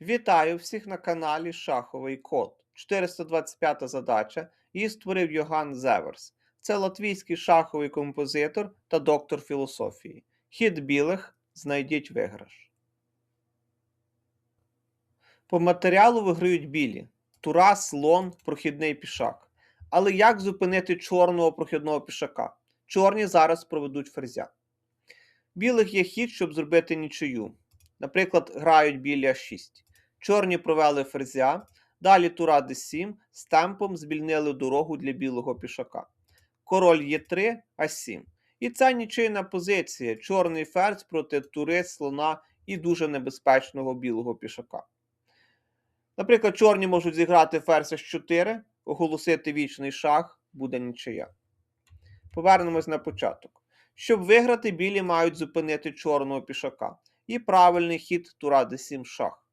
Вітаю всіх на каналі Шаховий Код. 425 задача. Її створив Йоган Зеверс. Це латвійський шаховий композитор та доктор філософії. Хід білих знайдіть виграш. По матеріалу виграють білі. Тура, слон, прохідний пішак. Але як зупинити чорного прохідного пішака? Чорні зараз проведуть ферзя. Білих є хід, щоб зробити нічию. Наприклад, грають білі А6. Чорні провели ферзя, далі тура d7 з темпом звільнили дорогу для білого пішака. Король Е3, А7. І це нічийна позиція. Чорний ферзь проти тури, слона і дуже небезпечного білого пішака. Наприклад, чорні можуть зіграти ферзь H4, оголосити вічний шах, буде нічия. Повернемось на початок. Щоб виграти, білі мають зупинити чорного пішака. І правильний хід тура d7 шах.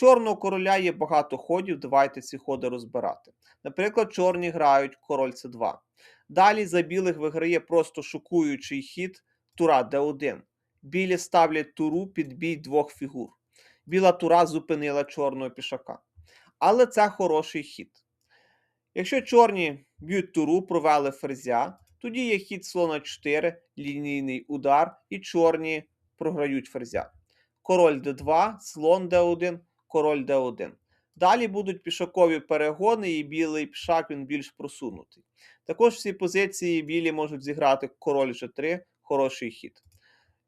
Чорного короля є багато ходів, давайте ці ходи розбирати. Наприклад, чорні грають король c2. Далі за білих виграє просто шокуючий хід тура d1. Білі ставлять туру під бій двох фігур. Біла тура зупинила чорного пішака. Але це хороший хід. Якщо чорні б'ють туру, провели ферзя, тоді є хід слона 4, лінійний удар, і чорні програють ферзя. Король d2, слон d1, король d1. Далі будуть пішакові перегони, і білий пішак він більш просунутий. Також всі позиції білі можуть зіграти король g3, хороший хід.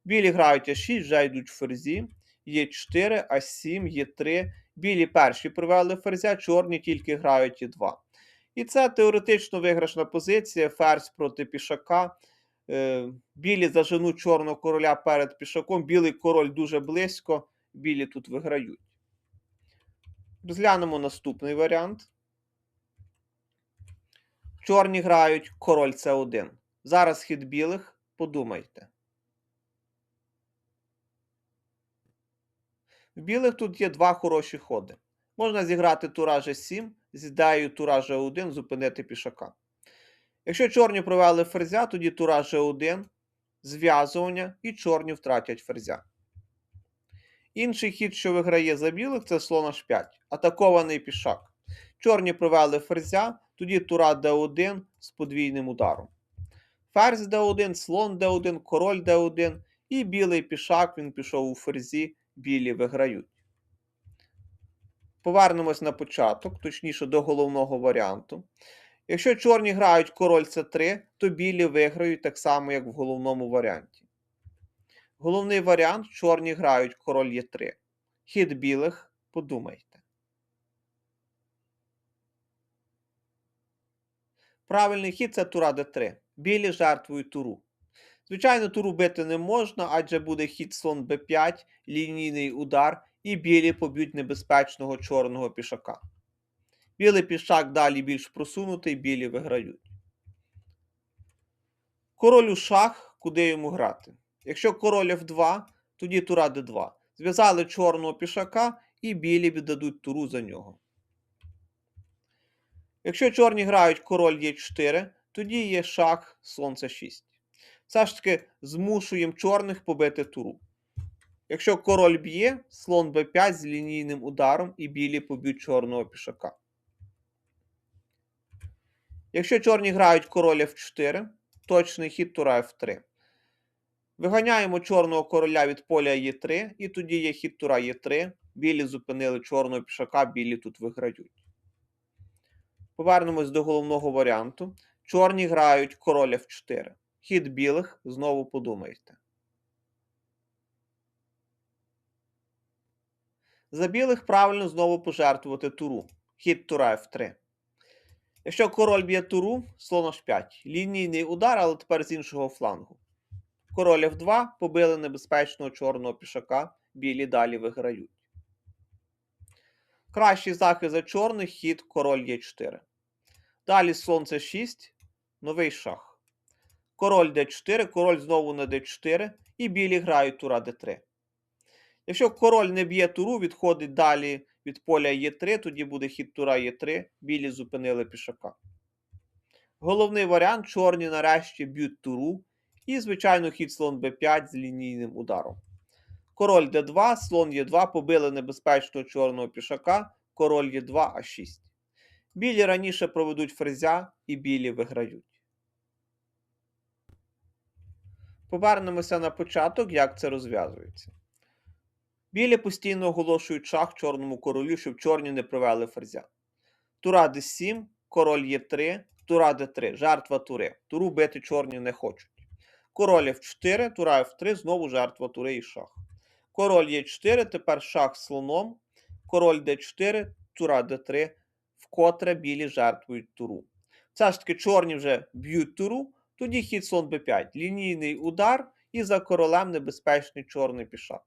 Білі грають а6, вже йдуть ферзі, Е4, А7, Е3. Білі перші провели ферзя, чорні тільки грають Е2. І це теоретично виграшна позиція, ферзь проти пішака. Е, Білі заженуть чорного короля перед пішаком, білий король дуже близько, білі тут виграють. Розглянемо наступний варіант. Чорні грають король С1. Зараз хід білих, подумайте. В білих тут є два хороші ходи. Можна зіграти тура G7, з ідеєю тура G1 зупинити пішака. Якщо чорні провели ферзя, тоді тура G1, зв'язування і чорні втратять ферзя. Інший хід, що виграє за білих, це слон H5, атакований пішак. Чорні провели ферзя, тоді тура d1 з подвійним ударом. Ферзь d1, слон d1, король d1 і білий пішак він пішов у ферзі, білі виграють. Повернемось на початок, точніше до головного варіанту. Якщо чорні грають король С3, то білі виграють так само, як в головному варіанті. Головний варіант чорні грають король Е3. Хід білих, подумайте. Правильний хід це тура d3. Білі жертвують туру. Звичайно, туру бити не можна, адже буде хід слон b5, лінійний удар, і білі поб'ють небезпечного чорного пішака. Білий пішак далі більш просунутий, білі виграють. Король у шах, куди йому грати? Якщо король F2, тоді тура d2. Зв'язали чорного пішака і білі віддадуть туру за нього. Якщо чорні грають король Е4, тоді є шах слон С6. Все ж таки змушуємо чорних побити туру. Якщо король б'є, слон b5 з лінійним ударом і білі поб'ють чорного пішака. Якщо чорні грають король F4, точний хід тура F3. Виганяємо чорного короля від поля Е3, і тоді є хід тура Е3. Білі зупинили чорного пішака, білі тут виграють. Повернемось до головного варіанту. Чорні грають король F4. Хід білих, знову подумайте. За білих правильно знову пожертвувати туру. Хід тура F3. Якщо король б'є туру, слон H5. Лінійний удар, але тепер з іншого флангу. Король F2 побили небезпечного чорного пішака, білі далі виграють. Кращий захист за чорних хід король Е4. Далі слон С6, новий шах. Король d4, король знову на d4, і білі грають тура d3. Якщо король не б'є туру, відходить далі від поля Е3, тоді буде хід тура Е3, білі зупинили пішака. Головний варіант чорні нарешті б'ють туру, і, звичайно, хід слон b5 з лінійним ударом. Король d2, слон Е2, побили небезпечного чорного пішака, король Е2, А6. Білі раніше проведуть ферзя і білі виграють. Повернемося на початок, як це розв'язується. Білі постійно оголошують шах чорному королю, щоб чорні не провели ферзя. Тура d7, король Е3, тура d3, жертва тури. Туру бити чорні не хочуть. Король F4, тура F3, знову жертва тури і шах. Король Е4, тепер шах слоном. Король d4, тура d3, вкотре білі жертвують туру. Все ж таки чорні вже б'ють туру, тоді хід слон b5, лінійний удар і за королем небезпечний чорний пішак.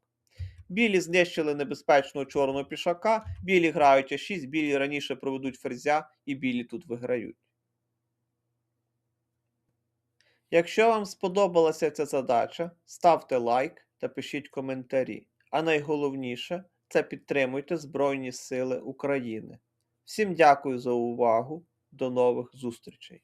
Білі знищили небезпечного чорного пішака, білі грають А6, білі раніше проведуть ферзя і білі тут виграють. Якщо вам сподобалася ця задача, ставте лайк та пишіть коментарі. А найголовніше це підтримуйте Збройні Сили України. Всім дякую за увагу. До нових зустрічей!